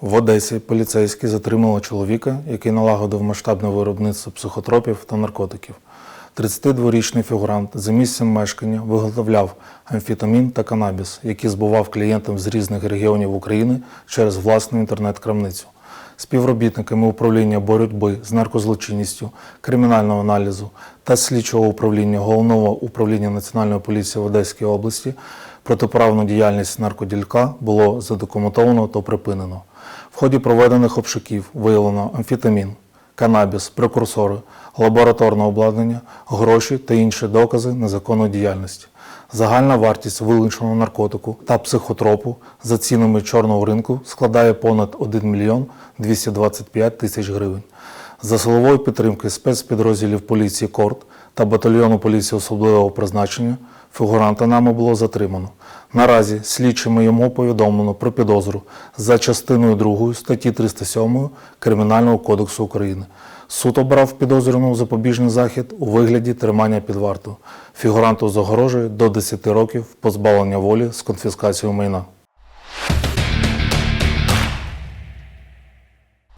В Одесі поліцейські затримали чоловіка, який налагодив масштабне виробництво психотропів та наркотиків. 32-річний фігурант за місцем мешкання виготовляв амфітамін та канабіс, які збував клієнтам з різних регіонів України через власну інтернет-крамницю. Співробітниками управління боротьби з наркозлочинністю, кримінального аналізу та слідчого управління Головного управління Національної поліції в Одеській області протиправну діяльність наркоділька було задокументовано та припинено. В ході проведених обшуків виявлено амфетамін, канабіс, прекурсори, лабораторне обладнання, гроші та інші докази незаконної діяльності. Загальна вартість вилученого наркотику та психотропу за цінами чорного ринку складає понад 1 мільйон 225 тисяч гривень. За силової підтримки спецпідрозділів поліції Корт та батальйону поліції особливого призначення фігуранта нами було затримано. Наразі слідчими йому повідомлено про підозру за частиною 2 статті 307 Кримінального кодексу України. Суд обрав підозрюваного запобіжний захід у вигляді тримання під вартою. Фігуранту загрожує до 10 років позбавлення волі з конфіскацією майна.